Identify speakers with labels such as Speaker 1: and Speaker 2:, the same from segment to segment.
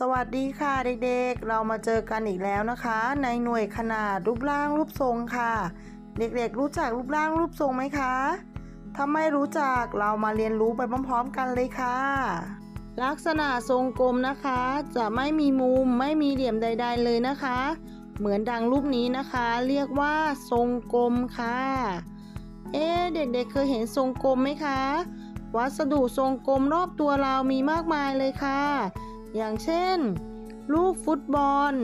Speaker 1: สวัสดีค่ะเด็กๆ เรามาเจอกันอีกแล้วนะคะ ในหน่วยขนาดรูปร่างรูปทรงค่ะ เด็กๆ รู้จักรูปร่างรูปทรงไหมคะถ้าไม่รู้จักเรามาเรียนรู้ไปพร้อมๆกันเลยค่ะ ลักษณะทรงกลมนะคะ จะไม่มีมุมไม่มีเหลี่ยมใด ๆ เลยนะคะ เหมือนดังรูปนี้นะคะ เรียกว่าทรงกลมค่ะ เอ๊เด็กๆ เคยเห็นทรงกลมไหมคะ วัสดุทรงกลมรอบตัวเรามีมากมายเลยค่ะ อย่างเช่น ลูกฟุตบอล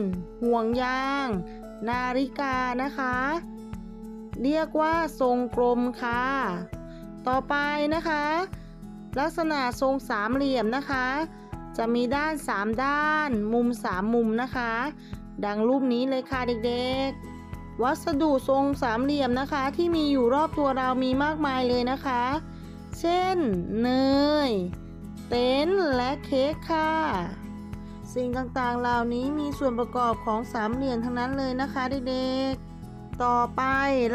Speaker 1: ห่วงยาง นาฬิกานะคะ เรียกว่าทรงกลมค่ะ ต่อไปนะคะ ลักษณะทรงสามเหลี่ยมนะคะ จะมีด้านสามด้าน มุมสามมุมนะคะ ดังรูปนี้เลยค่ะเด็กๆวัสดุทรงสามเหลี่ยมนะคะที่มีอยู่รอบตัวเรามีมากมายเลยนะคะ เช่น เนย เต็นท์และเค้กค่ะ สิ่งต่างๆเหล่านี้มีส่วนประกอบของสามเหลี่ยมทั้งนั้นเลยนะคะเด็กๆ ต่อไป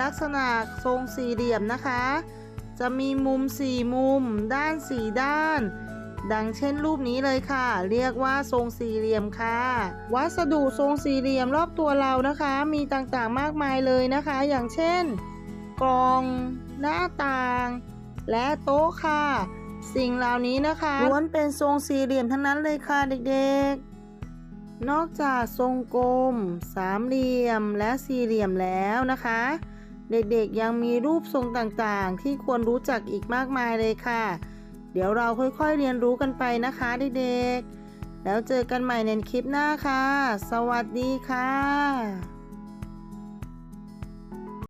Speaker 1: ลักษณะทรงสี่เหลี่ยมนะคะ จะมีมุมสี่มุม ด้านสี่ด้าน ดังเช่นรูปนี้เลยค่ะ เรียกว่าทรงสี่เหลี่ยมค่ะ วัสดุทรงสี่เหลี่ยมรอบตัวเรานะคะ มีต่างๆมากมายเลยนะคะ อย่างเช่น กล่อง หน้าต่าง และโต๊ะค่ะ สิ่งเหล่านี้นะคะล้วนเป็นทรงสี่เหลี่ยมทั้งนั้นเลยค่ะเด็กๆ นอกจากทรงกลม สามเหลี่ยมและสี่เหลี่ยมแล้วนะคะ เด็กๆยังมีรูปทรงต่างๆ ที่ควรรู้จักอีกมากมายเลยค่ะ เดี๋ยวเราค่อยๆเรียนรู้กันไปนะคะเด็กๆ แล้วเจอกันใหม่ในคลิปหน้าค่ะ สวัสดีค่ะ